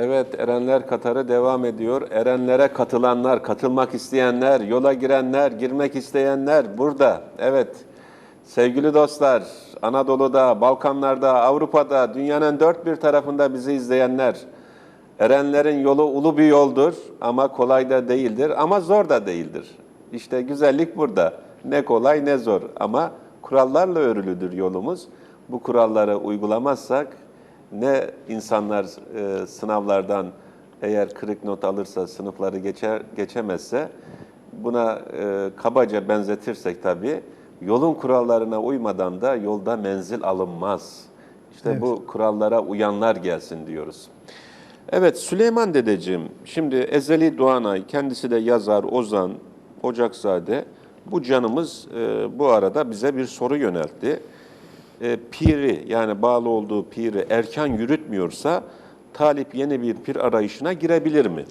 Evet, Erenler Katarı devam ediyor. Erenlere katılanlar, katılmak isteyenler, yola girenler, girmek isteyenler burada. Evet, sevgili dostlar, Anadolu'da, Balkanlar'da, Avrupa'da, dünyanın dört bir tarafında bizi izleyenler, Erenlerin yolu ulu bir yoldur ama kolay da değildir ama zor da değildir. İşte güzellik burada. Ne kolay ne zor ama kurallarla örülüdür yolumuz. Bu kuralları uygulamazsak ne insanlar e, sınavlardan eğer kırık not alırsa, sınıfları geçer, geçemezse buna e, kabaca benzetirsek tabii yolun kurallarına uymadan da yolda menzil alınmaz. İşte bu kurallara uyanlar gelsin diyoruz. Evet Süleyman dedeciğim, şimdi Ezeli Doğanay, kendisi de yazar, ozan, Ocakzade. Bu canımız e, bu arada bize bir soru yöneltti. E, piri yani bağlı olduğu piri erken yürütmüyorsa talip yeni bir pir arayışına girebilir mi?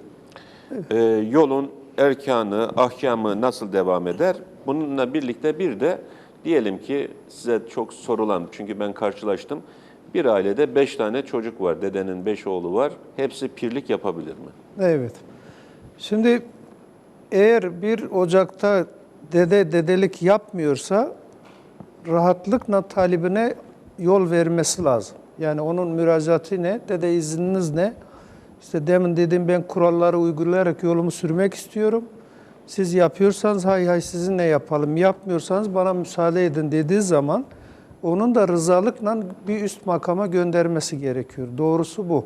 E, yolun erkanı, ahkamı nasıl devam eder? Bununla birlikte bir de diyelim ki size çok sorulan, çünkü ben karşılaştım, bir ailede beş tane çocuk var, dedenin beş oğlu var. Hepsi pirlik yapabilir mi? Evet. Şimdi eğer bir ocakta dede dedelik yapmıyorsa rahatlıkla talibine yol vermesi lazım. Yani onun müracaatı ne? Dede izniniz ne? İşte demin dedim ben kuralları uygulayarak yolumu sürmek istiyorum. Siz yapıyorsanız hay hay sizinle yapalım. Yapmıyorsanız bana müsaade edin dediği zaman onun da rızalıkla bir üst makama göndermesi gerekiyor. Doğrusu bu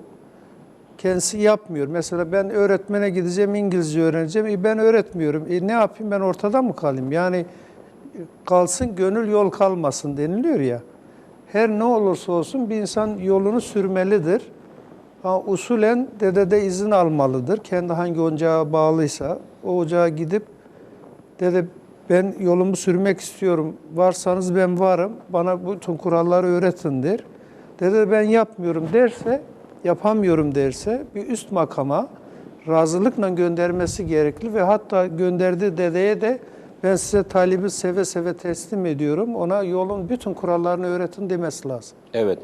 kendisi yapmıyor. Mesela ben öğretmene gideceğim, İngilizce öğreneceğim. E ben öğretmiyorum. E ne yapayım ben ortada mı kalayım? Yani kalsın gönül yol kalmasın deniliyor ya. Her ne olursa olsun bir insan yolunu sürmelidir. Ha, usulen dedede izin almalıdır. Kendi hangi ocağa bağlıysa o ocağa gidip dede ben yolumu sürmek istiyorum. Varsanız ben varım. Bana bütün kuralları öğretin der. Dede ben yapmıyorum derse yapamıyorum derse bir üst makama razılıkla göndermesi gerekli ve hatta gönderdiği dedeye de ben size talibi seve seve teslim ediyorum. Ona yolun bütün kurallarını öğretin demesi lazım. Evet.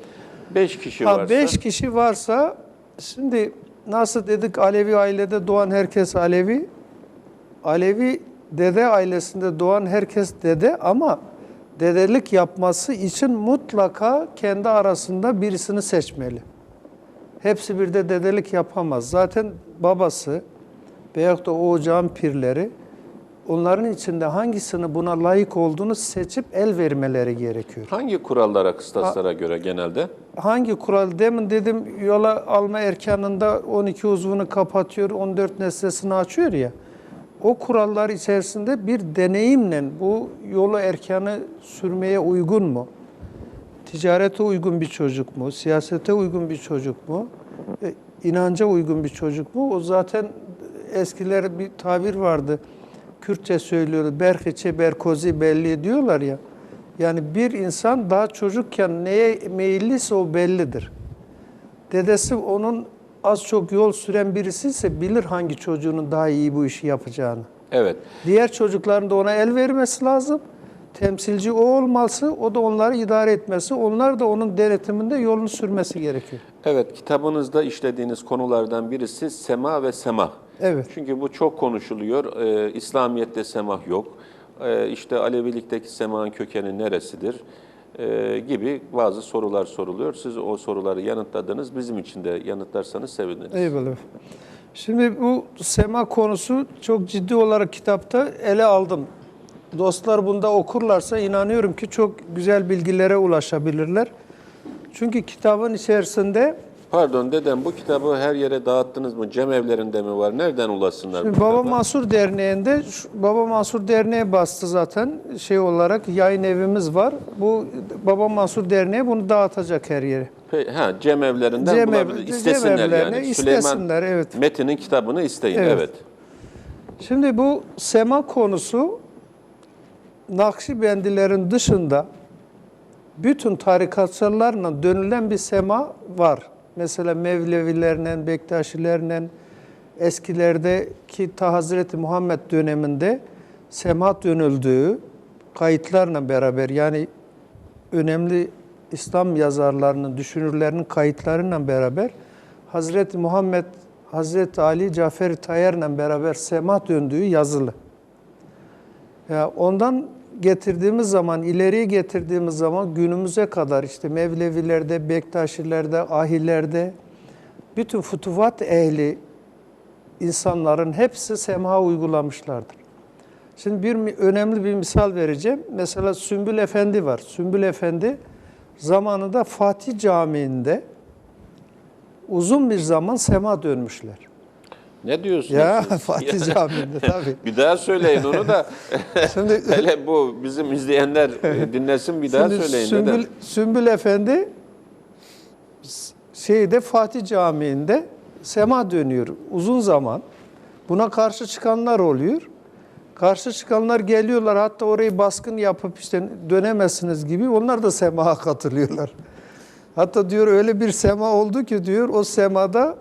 Beş kişi Ha, varsa... beş kişi varsa şimdi nasıl dedik Alevi ailede doğan herkes Alevi. Alevi dede ailesinde doğan herkes dede ama dedelik yapması için mutlaka kendi arasında birisini seçmeli. Hepsi bir de dedelik yapamaz. Zaten babası veyahut da o ocağın pirleri onların içinde hangisini buna layık olduğunu seçip el vermeleri gerekiyor. Hangi kurallara, kıstaslara göre genelde? Hangi kural? Demin dedim yola alma erkanında 12 uzvunu kapatıyor, 14 nesnesini açıyor ya. O kurallar içerisinde bir deneyimle bu yolu erkanı sürmeye uygun mu? Ticarete uygun bir çocuk mu? Siyasete uygun bir çocuk mu? E, inanca uygun bir çocuk mu? O zaten eskiler bir tabir vardı. Kürtçe söylüyordu. Berhiçe berkozi belli diyorlar ya. Yani bir insan daha çocukken neye meyilliyse o bellidir. Dedesi onun az çok yol süren birisi ise bilir hangi çocuğunun daha iyi bu işi yapacağını. Evet. Diğer çocukların da ona el vermesi lazım. Temsilci o olması, o da onları idare etmesi, onlar da onun denetiminde yolunu sürmesi gerekiyor. Evet, kitabınızda işlediğiniz konulardan birisi sema ve semah. Evet. Çünkü bu çok konuşuluyor. Ee, İslamiyet'te semah yok. Ee, işte Alevilikteki semahın kökeni neresidir? Ee, gibi bazı sorular soruluyor. Siz o soruları yanıtladınız. Bizim için de yanıtlarsanız seviniriz. Eyvallah. Şimdi bu sema konusu çok ciddi olarak kitapta ele aldım. Dostlar bunda okurlarsa inanıyorum ki çok güzel bilgilere ulaşabilirler. Çünkü kitabın içerisinde Pardon dedem bu kitabı her yere dağıttınız mı? Cem evlerinde mi var? Nereden ulaşsınlar Şimdi Baba kitaba? Mansur Derneği'nde, Baba Mansur Derneği bastı zaten şey olarak yayın evimiz var. Bu Baba Mansur Derneği bunu dağıtacak her yere. Pe- Ha, Cem evlerinden Cem ev- bulabilir. Cem İstesinler evlerine yani. istesinler, evet. Metin'in kitabını isteyin. Evet. Evet. Şimdi bu sema konusu Nakşibendilerin dışında bütün tarikatçılarla dönülen bir sema var. Mesela Mevlevilerle, Bektaşilerle, eskilerdeki ta Hazreti Muhammed döneminde sema dönüldüğü kayıtlarla beraber yani önemli İslam yazarlarının, düşünürlerinin kayıtlarıyla beraber Hazreti Muhammed, Hazreti Ali, Cafer Tayyar'la beraber sema döndüğü yazılı. Ya ondan getirdiğimiz zaman, ileriye getirdiğimiz zaman günümüze kadar işte Mevlevilerde, Bektaşilerde, Ahilerde, bütün futuvat ehli insanların hepsi semha uygulamışlardır. Şimdi bir önemli bir misal vereceğim. Mesela Sümbül Efendi var. Sümbül Efendi zamanında Fatih Camii'nde uzun bir zaman sema dönmüşler. Ne diyorsunuz? Ya? Fatih Camii'nde tabii. Bir daha söyleyin onu da. Şimdi Hele bu bizim izleyenler e, dinlesin bir daha Şimdi söyleyin. Sümbül, Neden? Sümbül Efendi şeyde Fatih Camii'nde sema dönüyor uzun zaman. Buna karşı çıkanlar oluyor. Karşı çıkanlar geliyorlar hatta orayı baskın yapıp işte dönemezsiniz gibi onlar da semaha katılıyorlar. Hatta diyor öyle bir sema oldu ki diyor o semada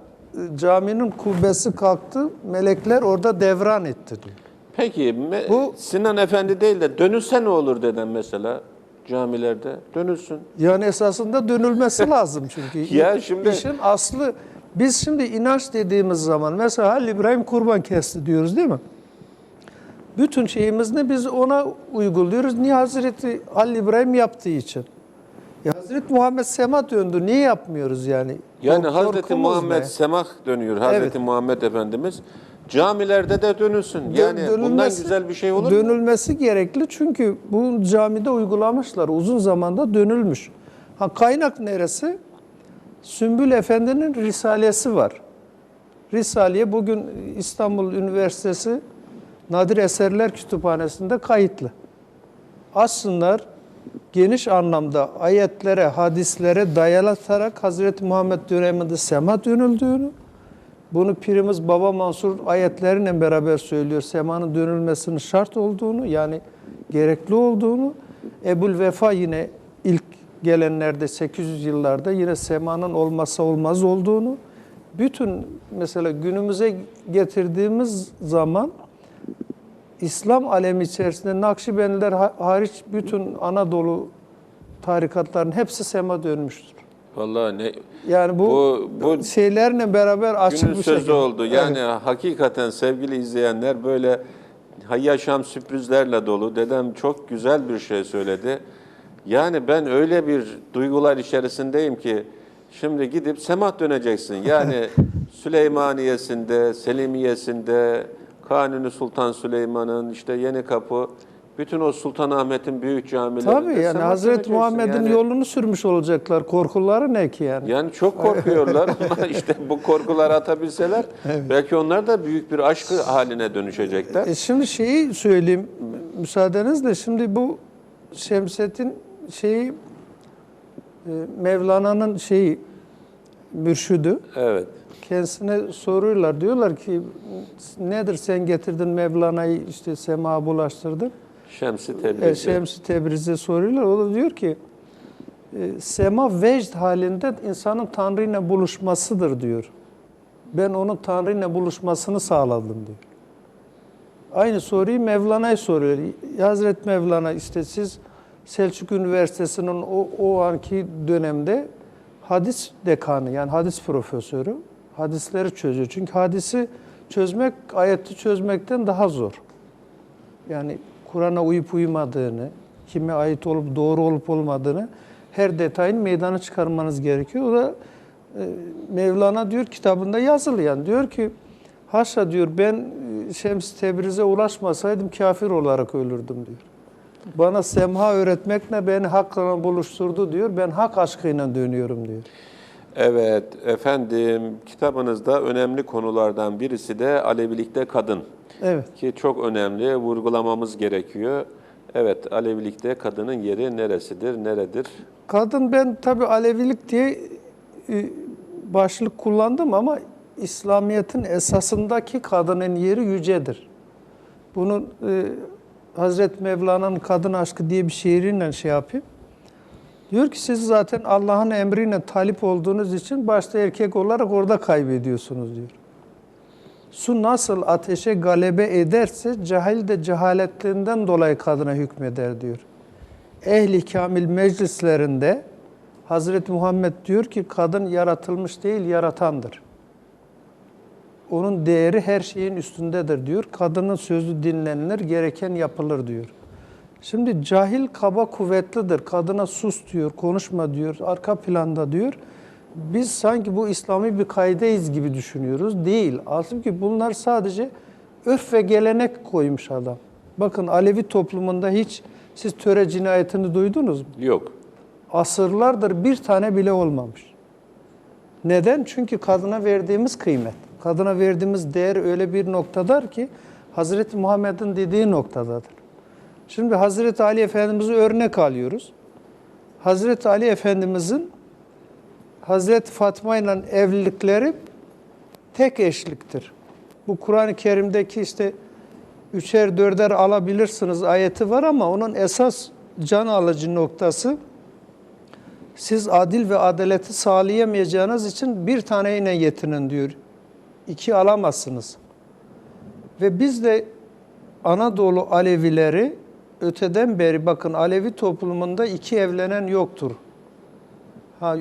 caminin kubbesi kalktı melekler orada devran etti diyor. Peki Bu- Sinan Efendi değil de dönülse ne olur dedem mesela camilerde? Dönülsün. Yani esasında dönülmesi lazım çünkü. Ya şimdi- işin aslı biz şimdi inanç dediğimiz zaman mesela Halil İbrahim kurban kesti diyoruz değil mi? Bütün şeyimiz ne biz ona uyguluyoruz. Niye Hazreti Halil İbrahim yaptığı için? Hazreti Muhammed sema döndü. Niye yapmıyoruz yani? Yani Kork- Hazreti Muhammed ne? semah dönüyor. Hazreti Evet. Muhammed Efendimiz camilerde de dönülsün. Dön- Yani bundan dönülmesi- güzel bir şey olur mu? Dönülmesi gerekli çünkü bu camide uygulamışlar. Uzun zamanda dönülmüş. Ha kaynak neresi? Sümbül Efendi'nin risalesi var. Risale bugün İstanbul Üniversitesi Nadir Eserler Kütüphanesi'nde kayıtlı. Açsınlar geniş anlamda ayetlere, hadislere dayalatarak Hazreti Muhammed döneminde sema dönüldüğünü, bunu pirimiz Baba Mansur ayetleriyle beraber söylüyor. Semanın dönülmesinin şart olduğunu yani gerekli olduğunu. Ebul Vefa yine ilk gelenlerde 800 yıllarda yine semanın olmazsa olmaz olduğunu. Bütün mesela günümüze getirdiğimiz zaman İslam alemi içerisinde Nakşibendiler ha- hariç bütün Anadolu tarikatların hepsi sema dönmüştür. Vallahi ne Yani bu, Bu- bu şeylerle beraber açık bir sözü şekilde. oldu. Yani Evet. hakikaten sevgili izleyenler böyle yaşam sürprizlerle dolu. Dedem çok güzel bir şey söyledi. Yani ben öyle bir duygular içerisindeyim ki şimdi gidip semah döneceksin. Yani Süleymaniye'sinde, Selimiyesinde, Kanuni Sultan Süleyman'ın işte Yeni Kapı bütün o Sultanahmet'in büyük camilerinde Tabii yani Hazreti. Muhammed'in Yani- yolunu sürmüş olacaklar. Korkuları ne ki yani? Yani çok korkuyorlar ama işte bu korkuları atabilseler belki onlar da büyük bir aşkı haline dönüşecekler. E şimdi şeyi söyleyeyim müsaadenizle. Şimdi bu Şemsettin şeyi e, Mevlana'nın şeyi mürşüdü. Evet. Kendisine soruyorlar. Diyorlar ki nedir sen getirdin Mevlana'yı işte sema bulaştırdın. Şemsi E, Tebrizi. Şems-i Tebriz'e soruyorlar. O da diyor ki e, sema vecd halinde insanın Tanrı ile buluşmasıdır diyor. Ben onun Tanrı ile buluşmasını sağladım diyor. Aynı soruyu Mevlana'ya soruyor. Ya Hazreti Mevlana işte siz Selçuk Üniversitesi'nin o, o anki dönemde hadis dekanı yani hadis profesörü hadisleri çözüyor. Çünkü hadisi çözmek ayeti çözmekten daha zor. Yani Kur'an'a uyup uymadığını, kime ait olup doğru olup olmadığını her detayın meydana çıkarmanız gerekiyor. O da e, Mevlana diyor kitabında yazılı yani diyor ki haşa diyor ben e, Şems Tebriz'e ulaşmasaydım kafir olarak ölürdüm diyor. Bana semha öğretmekle beni hakla buluşturdu diyor. Ben hak aşkıyla dönüyorum diyor. Evet efendim kitabınızda önemli konulardan birisi de Alevilikte kadın. Evet. Ki çok önemli vurgulamamız gerekiyor. Evet Alevilikte kadının yeri neresidir, neredir? Kadın ben tabi Alevilik diye e, başlık kullandım ama İslamiyet'in esasındaki kadının yeri yücedir. Bunu Hazreti Mevlana'nın Kadın Aşkı diye bir şiiriyle şey yapayım. Diyor ki siz zaten Allah'ın emriyle talip olduğunuz için başta erkek olarak orada kaybediyorsunuz diyor. Su nasıl ateşe galebe ederse cahil de cehaletlerinden dolayı kadına hükmeder diyor. Ehli kamil meclislerinde Hazreti Muhammed diyor ki kadın yaratılmış değil yaratandır. Onun değeri her şeyin üstündedir diyor. Kadının sözü dinlenilir, gereken yapılır diyor. Şimdi cahil kaba kuvvetlidir. Kadına sus diyor, konuşma diyor, arka planda diyor. Biz sanki bu İslami bir kaydeyiz gibi düşünüyoruz. Değil. Aslında bunlar sadece örf ve gelenek koymuş adam. Bakın Alevi toplumunda hiç siz töre cinayetini duydunuz mu? Yok. Asırlardır bir tane bile olmamış. Neden? Çünkü kadına verdiğimiz kıymet, kadına verdiğimiz değer öyle bir noktadır ki Hazreti Muhammed'in dediği noktadadır. Şimdi Hazreti Ali Efendimiz'i örnek alıyoruz. Hazreti Ali Efendimiz'in Hazreti Fatma ile evlilikleri tek eşliktir. Bu Kur'an-ı Kerim'deki işte üçer dörder alabilirsiniz ayeti var ama onun esas can alıcı noktası siz adil ve adaleti sağlayamayacağınız için bir taneyle yetinin diyor. İki alamazsınız. Ve biz de Anadolu Alevileri öteden beri bakın Alevi toplumunda iki evlenen yoktur. Ha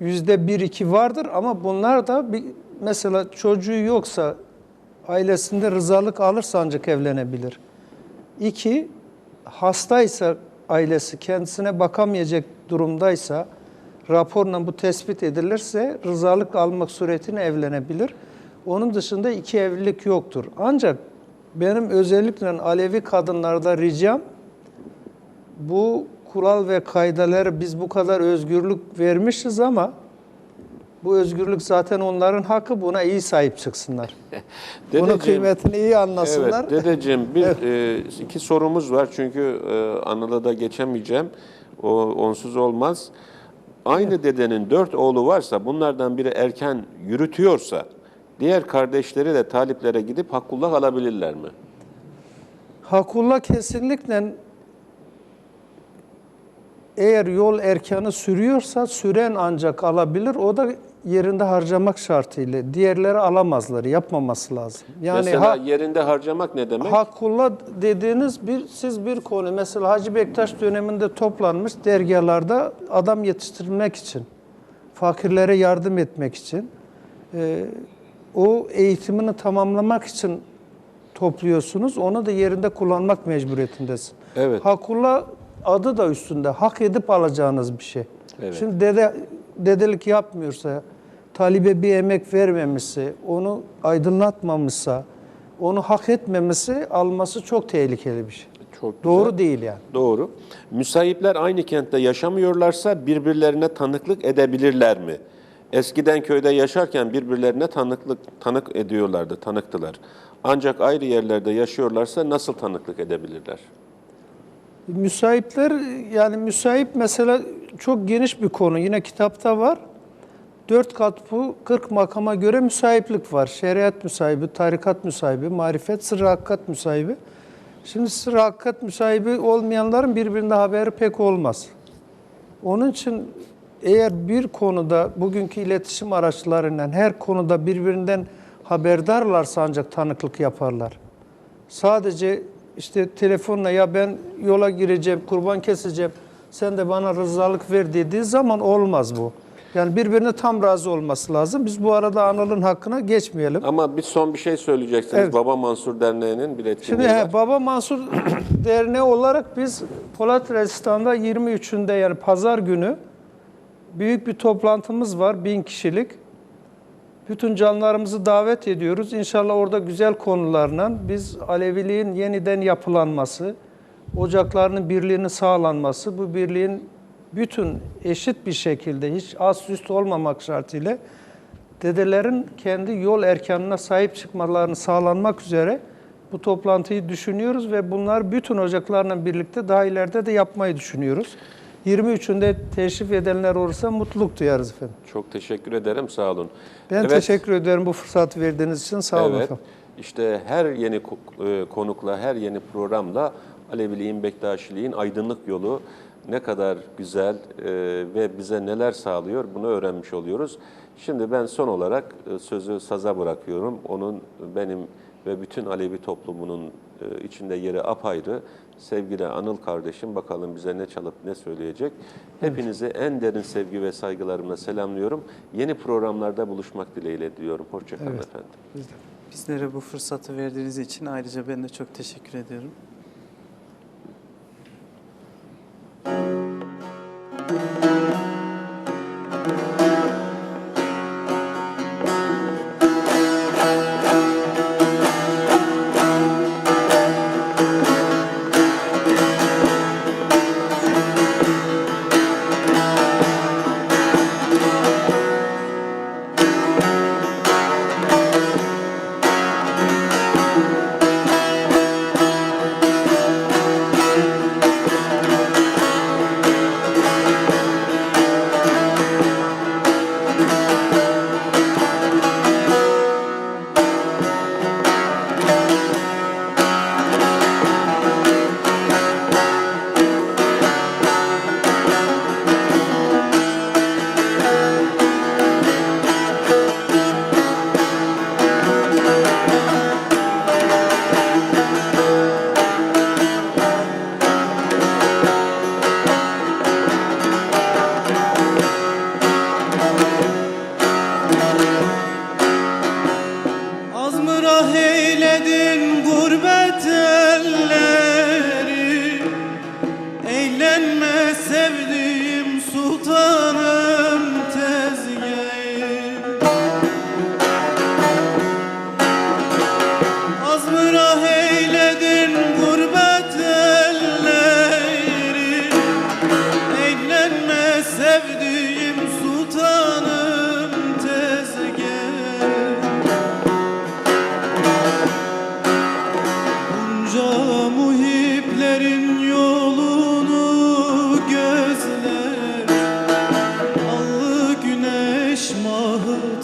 yüzde bir iki vardır ama bunlar da bir, mesela çocuğu yoksa ailesinde rızalık alırsa ancak evlenebilir. İki, hastaysa ailesi kendisine bakamayacak durumdaysa raporla bu tespit edilirse rızalık almak suretiyle evlenebilir. Onun dışında iki evlilik yoktur. Ancak benim özellikle Alevi kadınlarda ricam bu kural ve kaydeleri biz bu kadar özgürlük vermişiz ama bu özgürlük zaten onların hakkı buna iyi sahip çıksınlar. Bunun Dedeciğim, kıymetini iyi anlasınlar. Evet dedeciğim bir e, iki sorumuz var çünkü e, Anıl'a geçemeyeceğim. O onsuz olmaz. Aynı dedenin dört oğlu varsa bunlardan biri erken yürütüyorsa diğer kardeşleri de taliplere gidip hakkullah alabilirler mi? Hakullah kesinlikle eğer yol erkanı sürüyorsa süren ancak alabilir. O da yerinde harcamak şartıyla. Diğerleri alamazlar. Yapmaması lazım. Yani Mesela ha, yerinde harcamak ne demek? Hakullah dediğiniz bir siz bir konu. Mesela Hacı Bektaş döneminde toplanmış dergahlarda adam yetiştirmek için, fakirlere yardım etmek için, e, o eğitimini tamamlamak için topluyorsunuz. Onu da yerinde kullanmak mecburiyetindesin. Evet. Hakullah adı da üstünde. Hak edip alacağınız bir şey. Evet. Şimdi dede dedelik yapmıyorsa, talibe bir emek vermemişse, onu aydınlatmamışsa, onu hak etmemesi, alması çok tehlikeli bir şey. Çok güzel. Doğru değil yani. Doğru. Müsahipler aynı kentte yaşamıyorlarsa birbirlerine tanıklık edebilirler mi? Eskiden köyde yaşarken birbirlerine tanıklık tanık ediyorlardı, tanıktılar. Ancak ayrı yerlerde yaşıyorlarsa nasıl tanıklık edebilirler? Müsahipler yani müsahip mesela çok geniş bir konu. Yine kitapta var. Dört katbu 40 makama göre müsahiplik var. Şeriat müsahibi, tarikat müsahibi, marifet, sırrı hakikat müsahibi. Şimdi sırrı hakikat müsahibi olmayanların birbirinde haberi pek olmaz. Onun için eğer bir konuda bugünkü iletişim araçlarından her konuda birbirinden haberdarlarsa ancak tanıklık yaparlar. Sadece işte telefonla ya ben yola gireceğim, kurban keseceğim, sen de bana rızalık ver dediği zaman olmaz bu. Yani birbirine tam razı olması lazım. Biz bu arada Anıl'ın hakkına geçmeyelim. Ama bir son bir şey söyleyeceksiniz. Evet. Baba Mansur Derneği'nin bir etkinliği Şimdi he, var. Baba Mansur Derneği olarak biz Polat Rezistan'da 23'ünde yani pazar günü büyük bir toplantımız var. Bin kişilik. Bütün canlarımızı davet ediyoruz. İnşallah orada güzel konularla biz Aleviliğin yeniden yapılanması, ocaklarının birliğinin sağlanması, bu birliğin bütün eşit bir şekilde hiç az üst olmamak şartıyla dedelerin kendi yol erkanına sahip çıkmalarını sağlanmak üzere bu toplantıyı düşünüyoruz ve bunlar bütün ocaklarla birlikte daha ileride de yapmayı düşünüyoruz. 23'ünde teşrif edenler olursa mutluluk duyarız efendim. Çok teşekkür ederim. Sağ olun. Ben Evet. teşekkür ederim bu fırsatı verdiğiniz için. Sağ olun Evet. efendim. İşte her yeni e, konukla, her yeni programla Aleviliğin, Bektaşiliğin aydınlık yolu ne kadar güzel e, ve bize neler sağlıyor bunu öğrenmiş oluyoruz. Şimdi ben son olarak e, sözü Saz'a bırakıyorum. Onun benim ve bütün Alevi toplumunun e, içinde yeri apayrı. Sevgili Anıl kardeşim bakalım bize ne çalıp ne söyleyecek. Hepinizi en derin sevgi ve saygılarımla selamlıyorum. Yeni programlarda buluşmak dileğiyle diyorum. Hoşçakalın Evet. efendim. Bizlere bu fırsatı verdiğiniz için ayrıca ben de çok teşekkür ediyorum.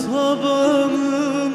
Tabanım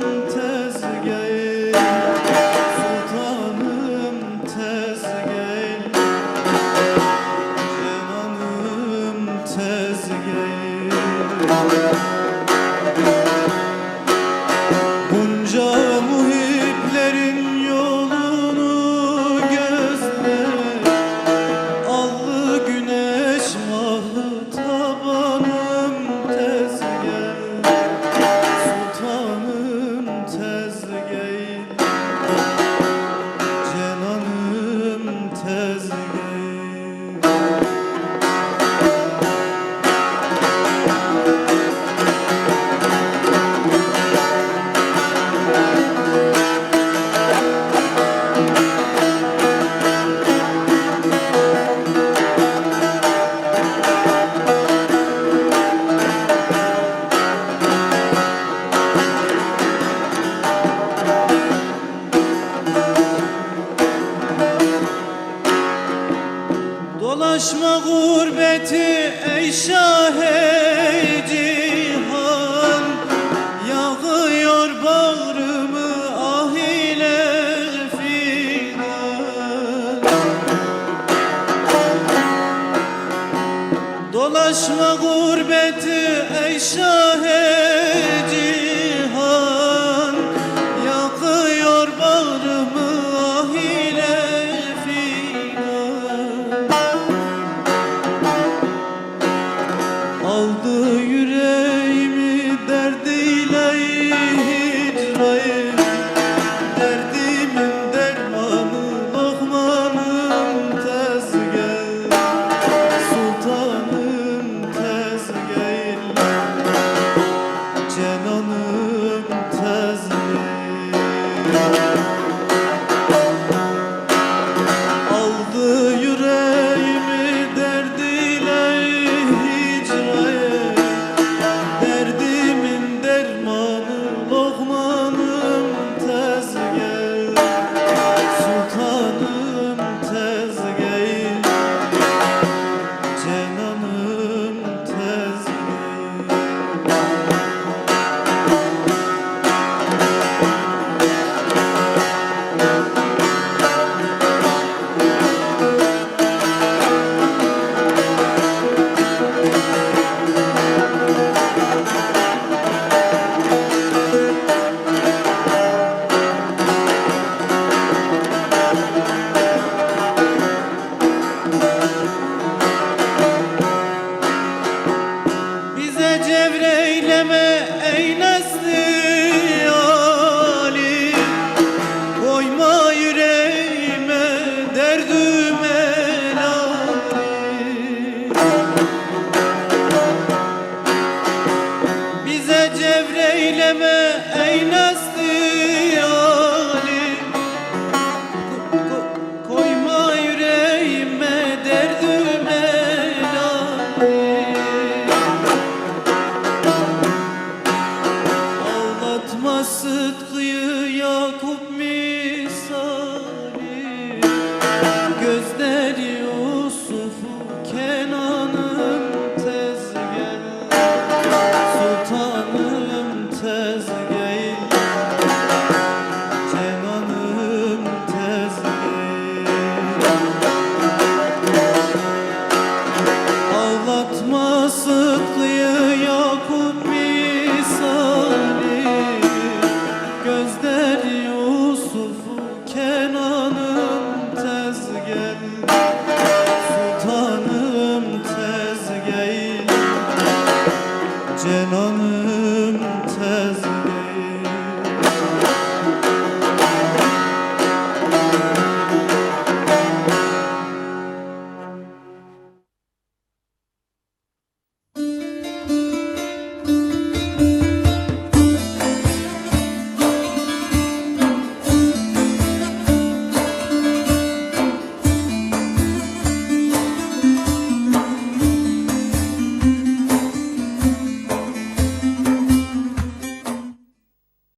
Dolaşma gurbeti ey şah